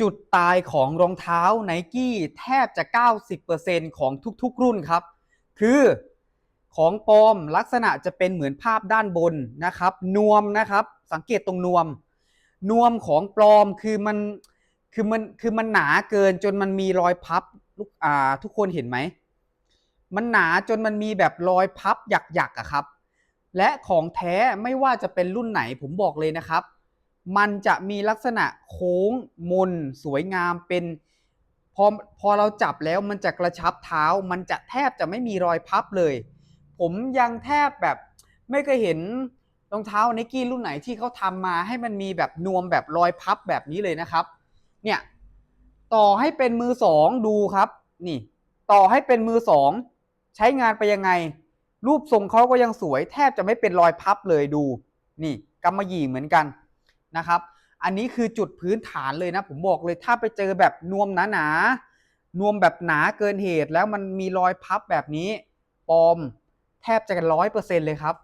จุดตายของรองเท้าไนกี้แทบจะ 90%ของทุกๆ รุ่นครับ คือของปลอมลักษณะจะเป็นเหมือนภาพด้านบนนะครับ นวมนะครับ สังเกตตรงนวม นวมของปลอมคือมันคือมันคือมันหนาเกินจนมันมีรอยพับลูกอ่าทุกคนเห็นไหม มันหนาจนมันมีแบบรอยพับหยักๆอะครับ และของแท้ไม่ว่าจะเป็นรุ่นไหนผมบอกเลยนะครับ มันจะมีลักษณะโค้งมนสวยงามเป็นพอพอเราจับแล้วมันจะกระชับเท้า มันจะแทบจะไม่มีรอยพับเลย ผมยังแทบแบบไม่เคยเห็นรองเท้าไนกี้รุ่นไหนที่เขาทำมาให้มันมีแบบนวมแบบรอยพับแบบนี้เลยนะครับ เนี่ย ต่อให้เป็นมือสองดูครับ นี่ ต่อให้เป็นมือสองใช้งานไปยังไง รูปทรงเขาก็ยังสวย แทบจะไม่เป็นรอยพับเลยดู นี่กำมะหยี่เหมือนกัน นะครับอันนี้คือจุดพื้นฐานเลยนะผมบอกเลยถ้าไปเจอแบบนวมหนาหนานวมแบบหนาเกินเหตุแล้วมันมีรอยพับแบบนี้ปลอมแทบจะร้อยเปอร์เซ็นเลยครับ